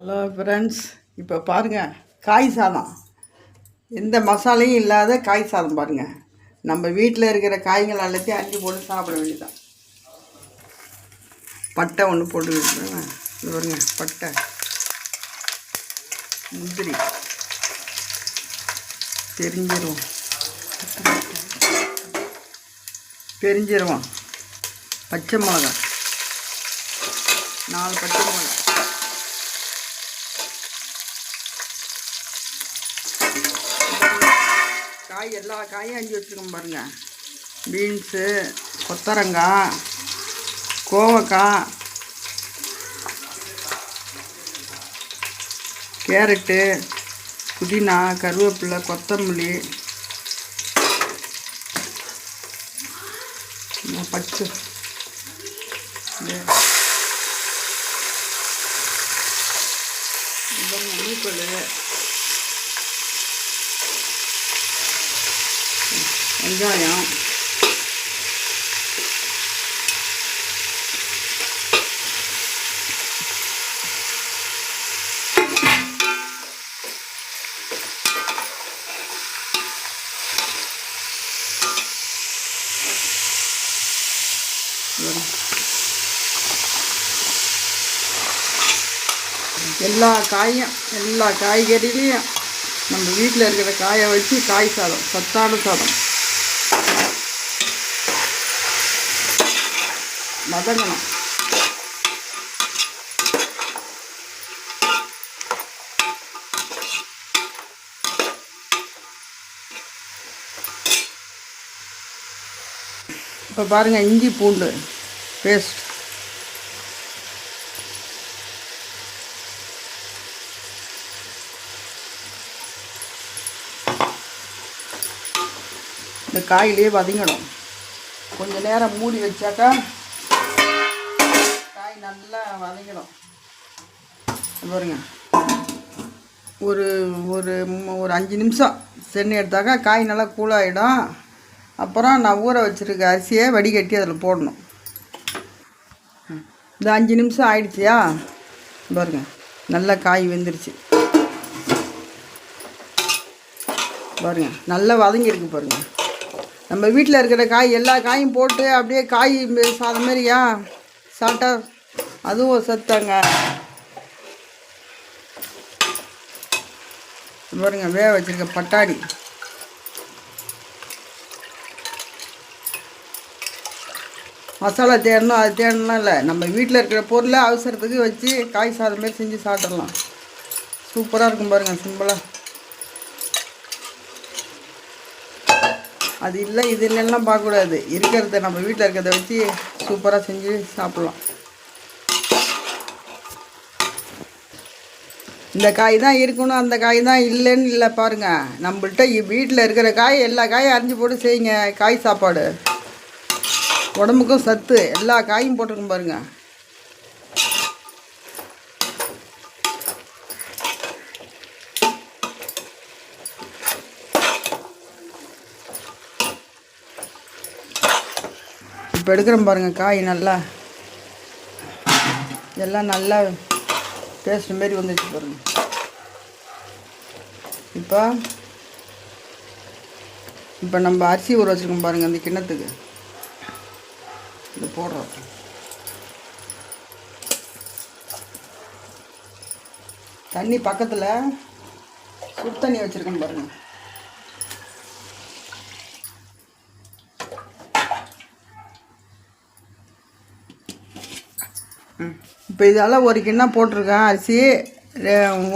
Hello friends இப்போ பாருங்கள் காய் சாதம். எந்த மசாலையும் இல்லாத காய் சாதம் பாருங்கள் நம்ம வீட்டில் இருக்கிற காய்கள் எல்லாத்தையும் அஞ்சு போட்டு சாப்பிட வேண்டியதான் பட்டை ஒன்று போட்டு இது பாருங்க பட்டை. முந்திரி. தெரிஞ்சிருவோம் தெரிஞ்சிருவோம் பச்சை மிளகா நாலு பச்சை மிளகா காய் எல்லா காயும் அஞ்சு வச்சுருக்கோம் பாருங்கள் பீன்ஸு கொத்தரங்காய் கோவக்காய் கேரட்டு புதினா கருவேப்பிலை கொத்தமல்லி பச்சை இது. மூக்கல் வெங்காயம். எல்லா காயும் எல்லா காய்கறிலையும் நம்ம வீட்டில் இருக்கிற காயை வச்சு காய் சாதம் சத்தான சாதம். வதங்கணும். இப்போ பாருங்கள் இஞ்சி பூண்டு பேஸ்ட் இந்த காயிலே வதங்கணும். கொஞ்சம் நேரம் மூடி வச்சாக்கா நல்லா வதங்கிடும் பாருங்க. ஒரு ஒரு ஒரு அஞ்சு நிமிஷம் சென்னு எடுத்தாக்கா காய் நல்லா கூலாகிடும் அப்புறம் நான் ஊற வச்சுருக்க அரிசியை வடிகட்டி அதில் போடணும். இந்த அஞ்சு நிமிஷம் ஆயிடுச்சியா? பாருங்க. நல்லா காய் வெந்துருச்சு. பாருங்க. நல்லா வதங்கியிருக்கு பாருங்க. நம்ம வீட்டில் இருக்கிற காய் எல்லா காயும் போட்டு அப்படியே காய் சாதம் மாதிரியா? சாப்பிட்டா அதுவும் ஒரு சத்தாங்க. பாருங்க வேக வச்சுருக்க பட்டாணி. மசாலா தேடணும் அது தேடணும் இல்லை. நம்ம வீட்டில் இருக்கிற பொருளை அவசரத்துக்கு வச்சு காய் சாதம் மாதிரி செஞ்சு சாப்பிட்றலாம் சூப்பராக இருக்கும் பாருங்கள் சிம்பிளாக அது இல்லை இது இல்லைன்னா பார்க்கக்கூடாது. இருக்கிறத நம்ம வீட்டில் இருக்கிறத வச்சு சூப்பராக செஞ்சு சாப்பிட்லாம். இந்த காய் தான் இருக்கணும் அந்த காய் தான் இல்லைன்னு இல்லை பாருங்கள் நம்மள்கிட்ட வீட்டில் இருக்கிற காய் எல்லா காயும் அரிஞ்சு போட்டு செய்யுங்க காய் சாப்பாடு. உடம்புக்கும் சத்து எல்லா காயும் போட்டிருக்கும் பாருங்கள் இப்போ எடுக்கிறோம் பாருங்கள் காய் நல்லா. எல்லாம் நல்லா பேஸ்ட் மாரி வந்துச்சு பாருங்கள் இப்போ இப்போ நம்ம அரிசி ஊற வச்சுருக்கோம் பாருங்கள் அந்த கிண்ணத்துக்கு. இது போடுறோம். தண்ணி பக்கத்தில் சுடு தண்ணி வச்சுருக்கேன் பாருங்கள் இப்போ இதால் ஒரு கிண்ணம் போட்டிருக்கேன். அரிசி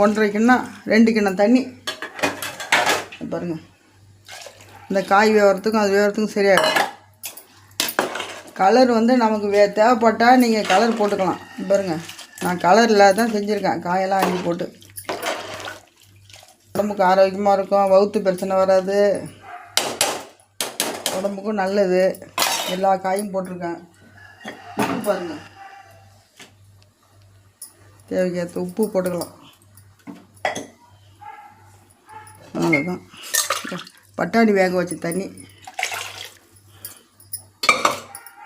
ஒன்றரை கிண்ணம் ரெண்டு கிண்ணம் தண்ணி. பாருங்கள் இந்த காய் வேகிறதுக்கும் அது வேகிறதுக்கும் சரியாகும் கலர் வந்து நமக்கு வே தேவைப்பட்டால் நீங்கள் கலர் போட்டுக்கலாம். பாருங்கள் நான் கலர் இல்லாத தான் செஞ்சுருக்கேன். காயெல்லாம் அள்ளி போட்டு. உடம்புக்கு ஆரோக்கியமாக இருக்கும். வவுத்து பிரச்சனை வராது. உடம்புக்கும் நல்லது. எல்லா காயும் போட்டிருக்கேன். பாருங்கள் தேவைக்கேற்ற உப்பு போட்டுக்கலாம். அவ்வளோதான் பட்டாணி வேக வச்ச தண்ணி.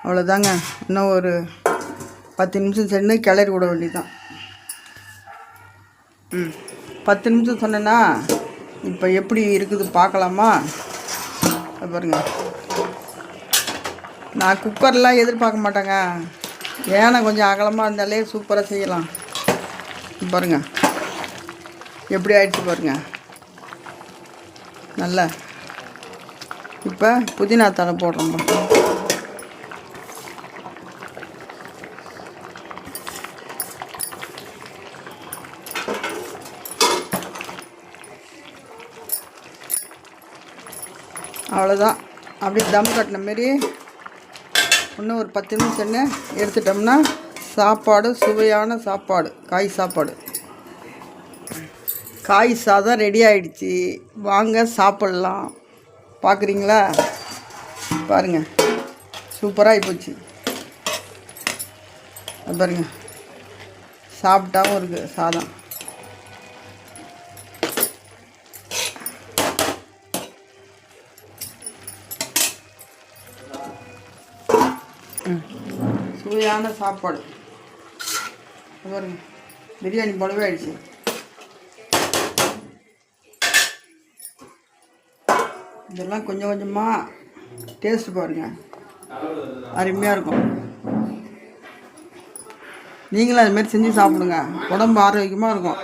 அவ்வளோதாங்க இன்னும் ஒரு பத்து நிமிஷம் சென்று கிளறி விட வேண்டியதுதான். ம். பத்து நிமிஷம் சொன்னேன்னா இப்போ எப்படி இருக்குது பார்க்கலாமா? பாருங்க. நான் குக்கர்லாம் எதிர்பார்க்க மாட்டேங்க. ஏன்னா கொஞ்சம் அகலமாக இருந்தாலே சூப்பராக செய்யலாம். பாருங்கள் பாருங்க. எப்படி ஆயிடுச்சு பாருங்க. நல்லா. இப்போ புதினா தலை போடுறோம் அவ்வளோதான் அப்படி தம் கட்டின மாரி இன்னும் ஒரு பத்து நிமிஷம் எடுத்துட்டோம்னா சாப்பாடு சுவையான சாப்பாடு. காய் சாப்பாடு. காய் சாதம் ரெடி ஆயிடுச்சு. வாங்க சாப்பிட்லாம். பார்க்குறீங்களா பாருங்கள் சூப்பராக போச்சு. பாருங்க. சாப்பிட்டாவும் இருக்குது சாதம். சுவையான சாப்பாடு. பாருங்க. பிரியாணி போலவே ஆயிடுச்சு இதெல்லாம் கொஞ்சம் கொஞ்சமாக டேஸ்ட் பாருங்க. அருமையாக இருக்கும். நீங்களும் அதுமாரி செஞ்சு சாப்பிடுங்க. உடம்பு ஆரோக்கியமாக இருக்கும்.